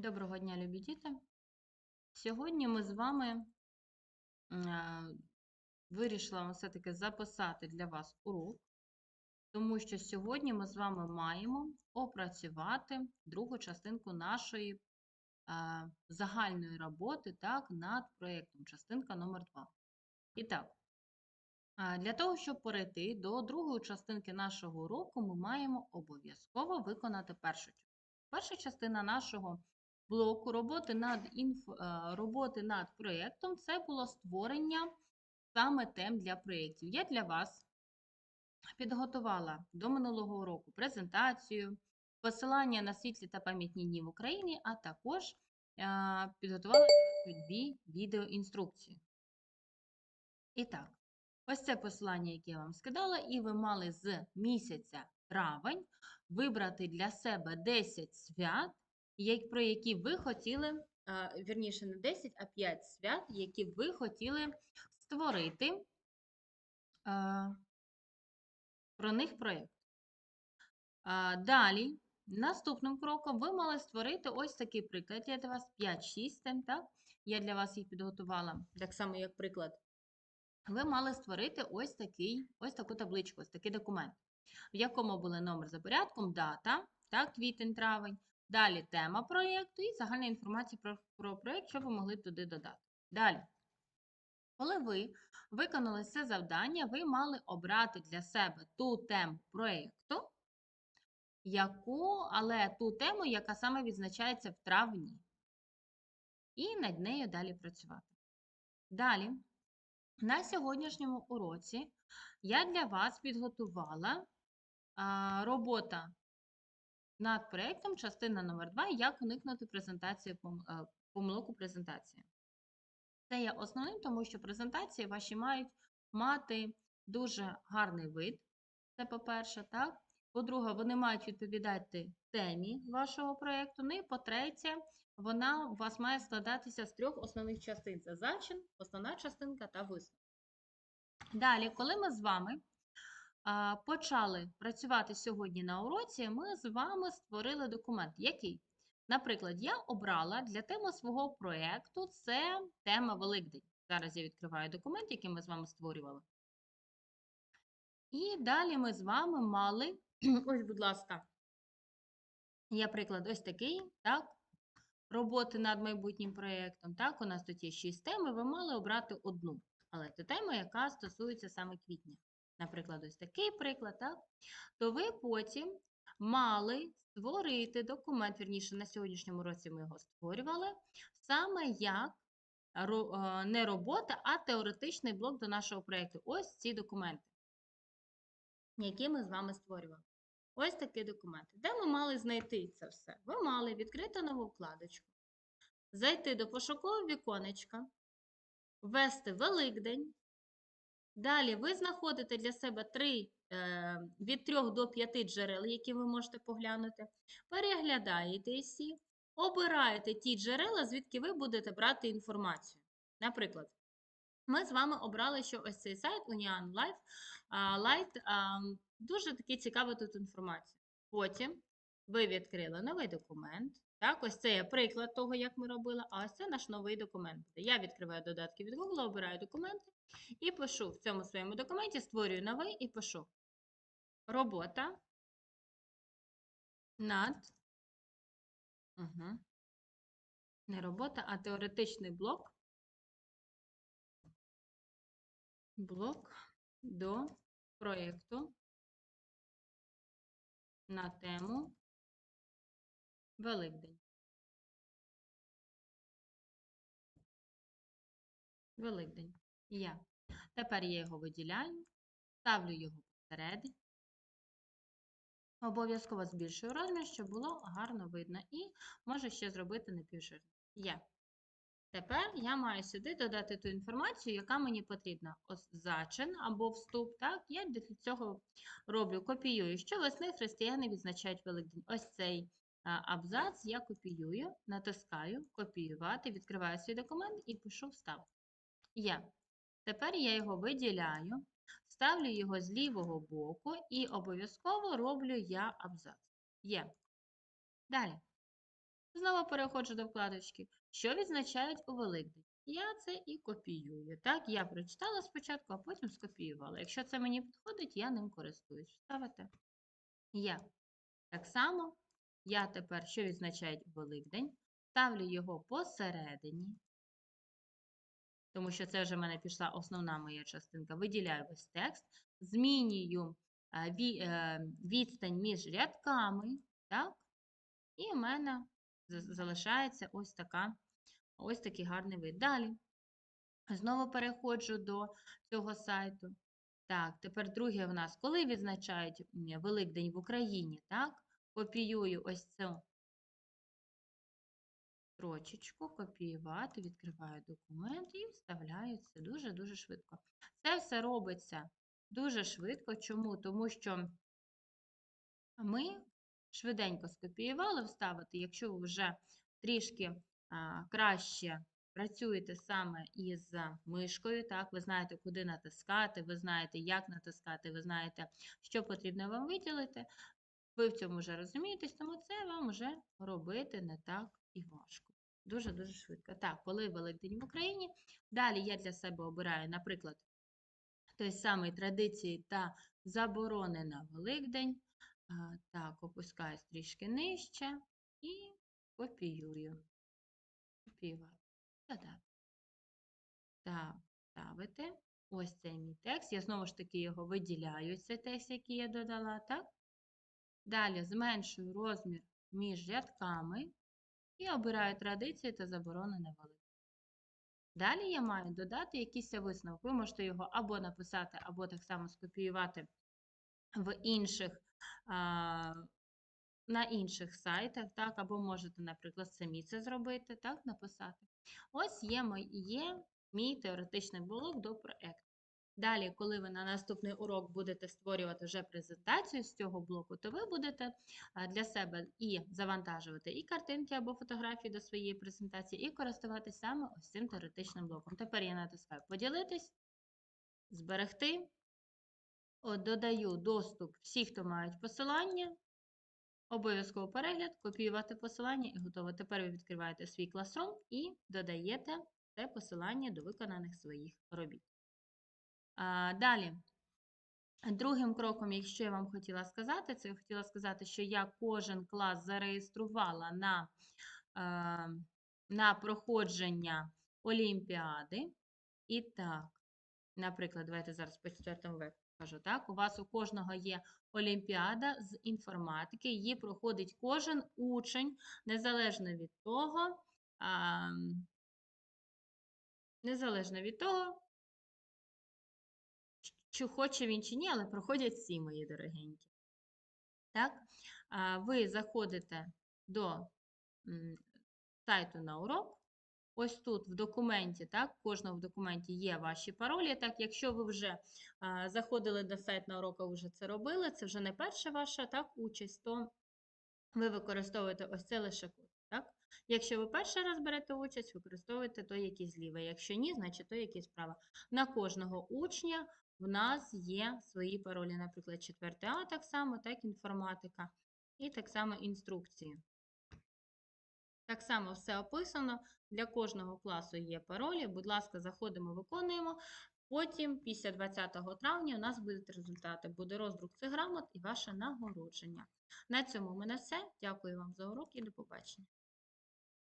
Доброго дня, любі діти! Сьогодні ми з вами вирішила все-таки записати для вас урок, тому що сьогодні ми з вами маємо опрацювати другу частинку нашої загальної роботи так, над проєктом, частинка номер 2. І так, для того, щоб перейти до другої частинки нашого уроку, ми маємо обов'язково виконати першу частину. Перша частина нашого блоку роботи над інф... е, роботи над проєктом це було створення саме тем для проєктів. Я для вас підготувала до минулого уроку презентацію, посилання на світлі та пам'ятні дні в Україні, а також е, підготувала дві відеоінструкції. І так, ось це посилання, яке я вам скидала, і ви мали з місяця травень вибрати для себе 10 свят, про які ви хотіли, вірніше, не 10, а 5 свят, які ви хотіли створити про них проєкт. Далі, наступним кроком, ви мали створити ось такий приклад. Я для вас 5-6 тем, так? Я для вас їх підготувала, так само, як приклад. Ви мали створити ось такий, ось таку табличку, ось такий документ, в якому були номер за порядком, дата, так, квітень, травень, далі тема проєкту і загальна інформація про, про проєкт, що ви могли туди додати. Далі. Коли ви виконали це завдання, ви мали обрати для себе ту тему проєкту, яку, але ту тему, яка саме відзначається в травні. І над нею далі працювати. Далі, на сьогоднішньому уроці я для вас підготувала а, робота над проєктом, частина номер 2 як уникнути презентації е, помилок у презентації. Це є основним, тому що презентації ваші мають мати дуже гарний вид. Це по-перше, так? По-друге, вони мають відповідати темі вашого проєкту. Ну і по-третє, вона у вас має складатися з трьох основних частин: це зачин, основна частинка та висновок. Далі, коли ми з вами почали працювати сьогодні на уроці, ми з вами створили документ. Який? Наприклад, я обрала для теми свого проєкту це тема Великдень. Зараз я відкриваю документ, який ми з вами створювали. І далі ми з вами мали, ось, будь ласка, є приклад ось такий, так? Роботи над майбутнім проєктом. Так, у нас тут є 6 тем, і ви мали обрати одну. Але це тема, яка стосується саме квітня. Наприклад, ось такий приклад, так? То ви потім мали створити документ, вірніше, на сьогоднішньому році ми його створювали, саме як е, не робота, а теоретичний блок до нашого проєкту. Ось ці документи, які ми з вами створювали. Ось такий документ. Де ми мали знайти це все? Ви мали відкрити нову вкладочку, зайти до пошукового віконечка, ввести Великдень. Далі ви знаходите для себе три, е, від 3 до 5 джерел, які ви можете поглянути. Переглядаєте всі, обираєте ті джерела, звідки ви будете брати інформацію. Наприклад, ми з вами обрали, що ось цей сайт Union Life Light дуже такий цікава тут інформація. Потім ви відкрили новий документ. Так, ось це є приклад того, як ми робили, а ось це наш новий документ. Я відкриваю додатки від Google, обираю документи і пишу в цьому своєму документі, створюю новий і пишу робота над угу. не робота, а теоретичний блок. Блок до проєкту на тему Великдень. Великдень. Я. Тепер я його виділяю, ставлю його посередині. Обов'язково збільшую розмір, щоб було гарно видно. І можу ще зробити напівширину. Є. Тепер я маю сюди додати ту інформацію, яка мені потрібна. Ось зачин або вступ. Так, я для цього роблю, копіюю. Щовесни християни відзначають Великдень. Ось цей абзац я копіюю, натискаю копіювати, відкриваю свій документ і пишу встав. Є. Тепер я його виділяю, ставлю його з лівого боку і обов'язково роблю я абзац. Є. Далі. Знову переходжу до вкладочки. Що відзначають у Великдень? Я це і копіюю. Так, я прочитала спочатку, а потім скопіювала. Якщо це мені підходить, я ним користуюсь. Ставите? Я. Так само я тепер, що відзначають у Великдень, ставлю його посередині, тому що це вже в мене пішла основна моя частинка. Виділяю весь текст, змінюю е, е, відстань між рядками, так? І в мене залишається ось така, ось такий гарний вид. Далі. Знову переходжу до цього сайту. Так, тепер друге в нас, коли відзначають Великдень в Україні, так? Копіюю ось цю строчечку, копіювати, відкриваю документ і вставляю це дуже-дуже швидко. Це все робиться дуже швидко. Чому? Тому що ми швиденько скопіювали вставити, якщо ви вже трішки а, краще працюєте саме із мишкою, так, ви знаєте, куди натискати, ви знаєте, як натискати, ви знаєте, що потрібно вам виділити, ви в цьому вже розумієтесь, тому це вам вже робити не так і важко. Дуже-дуже швидко. Так, коли Великдень в Україні, далі я для себе обираю, наприклад, той самий традиції та заборони на Великдень. Так, опускаюсь трішки нижче і копіюю. Копіювати. Та-да. Так, ставити. Ось цей мій текст. Я знову ж таки його виділяю, цей текст, який я додала, так? Далі зменшую розмір між рядками і обираю традиції та заборони на Великдень. Далі я маю додати якийсь висновок. Ви можете його або написати, або так само скопіювати в інших, на інших сайтах, так, або можете, наприклад, самі це зробити, так, написати. Ось є, мой, є мій теоретичний блок до проєкту. Далі, коли ви на наступний урок будете створювати вже презентацію з цього блоку, то ви будете для себе і завантажувати і картинки або фотографії до своєї презентації, і користуватися саме ось цим теоретичним блоком. Тепер я натискаю поділитись, зберегти. От, додаю доступ всі, хто мають посилання. Обов'язково перегляд, копіювати посилання і готово. Тепер ви відкриваєте свій класом і додаєте це посилання до виконаних своїх робіт. Далі, другим кроком, якщо я вам хотіла сказати, це я хотіла сказати, що я кожен клас зареєструвала на, е, на проходження Олімпіади. І так, наприклад, давайте зараз по четвертому веку кажу, так, у вас у кожного є Олімпіада з інформатики, її проходить кожен учень, незалежно від того, а, незалежно від того, чи хоче він чи ні, але проходять всі мої дорогенькі. Так, ви заходите до сайту на урок. Ось тут в документі, так, в кожному документі є ваші паролі. Так, якщо ви вже заходили на сайт на урок, а вже це робили, це вже не перша ваша так, участь, то ви використовуєте ось це лише код. Так? Якщо ви перший раз берете участь, використовуєте той, який зліва. Якщо ні, значить той, який справа. На кожного учня в нас є свої паролі, наприклад, 4 А так само, так, інформатика, і так само інструкції. Так само все описано. Для кожного класу є паролі. Будь ласка, заходимо, виконуємо. Потім, після 20 травня, у нас будуть результати. Буде роздрук цих грамот і ваше нагородження. На цьому в мене все. Дякую вам за урок і до побачення.